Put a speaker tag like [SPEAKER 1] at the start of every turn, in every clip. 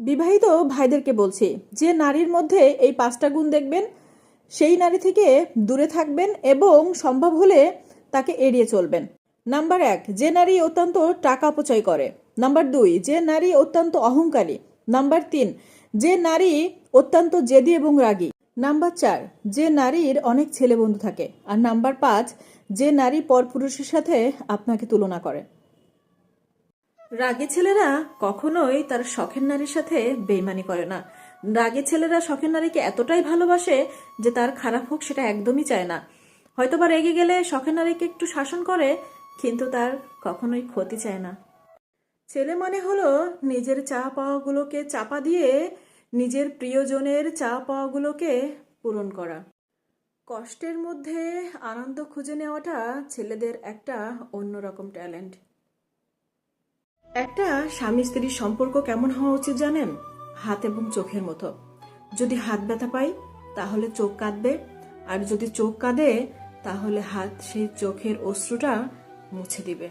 [SPEAKER 1] বিবাহিত ভাইদেরকে বলছি, যে নারীর মধ্যে এই পাঁচটা গুণ দেখবেন, সেই নারী থেকে দূরে থাকবেন এবং সম্ভব হলে তাকে এড়িয়ে চলবেন। নাম্বার এক, যে নারী অত্যন্ত টাকা অপচয় করে। নাম্বার দুই, যে নারী অত্যন্ত অহংকারী। নাম্বার তিন, যে নারী অত্যন্ত জেদি এবং রাগী। নাম্বার চার, যে নারীর অনেক ছেলে বন্ধু থাকে। আর নাম্বার পাঁচ, যে নারী পরপুরুষের সাথে আপনাকে তুলনা করে। রাগী ছেলেরা কখনোই তার শখের নারীর সাথে বেইমানি করে না। রাগী ছেলেরা শখের নারীকে এতটাই ভালোবাসে যে তার খারাপ হোক সেটা একদমই চায় না। হয়তো বা রেগে গেলে শখের নারীকে একটু শাসন করে, কিন্তু তার কখনোই ক্ষতি চায় না। ছেলে মানে হলো নিজের চা পাওয়াগুলোকে চাপা দিয়ে নিজের প্রিয়জনের চা পাওয়াগুলোকে পূরণ করা। কষ্টের মধ্যে আনন্দ খুঁজে নেওয়াটা ছেলেদের একটা অন্যরকম ট্যালেন্ট। একটা স্বামী স্ত্রীর সম্পর্ক কেমন হওয়া উচিত জানেন? হাত এবং চোখের মতো। যদি হাত ব্যথা পাই, তাহলে চোখ কাঁদবে। আর যদি চোখ কাঁদে, তাহলে হাত সেই চোখের অশ্রুটা মুছে দিবে।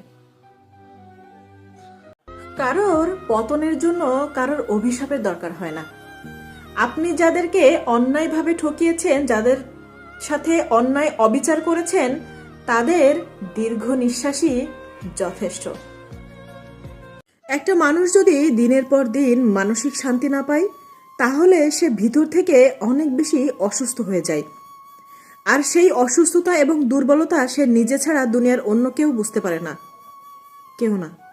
[SPEAKER 1] কারোর পতনের জন্য কারোর অভিশাপের দরকার হয় না। আপনি যাদেরকে অন্যায়ভাবে ঠকিয়েছেন, যাদের সাথে অন্যায় অবিচার করেছেন, তাদের দীর্ঘ নিঃশ্বাসই যথেষ্ট। একটা মানুষ যদি দিনের পর দিন মানসিক শান্তি না পায়, তাহলে সে ভিতর থেকে অনেক বেশি অসুস্থ হয়ে যায়। আর সেই অসুস্থতা এবং দুর্বলতা সে নিজে ছাড়া দুনিয়ার অন্য কেউ বুঝতে পারে না। কেউ না।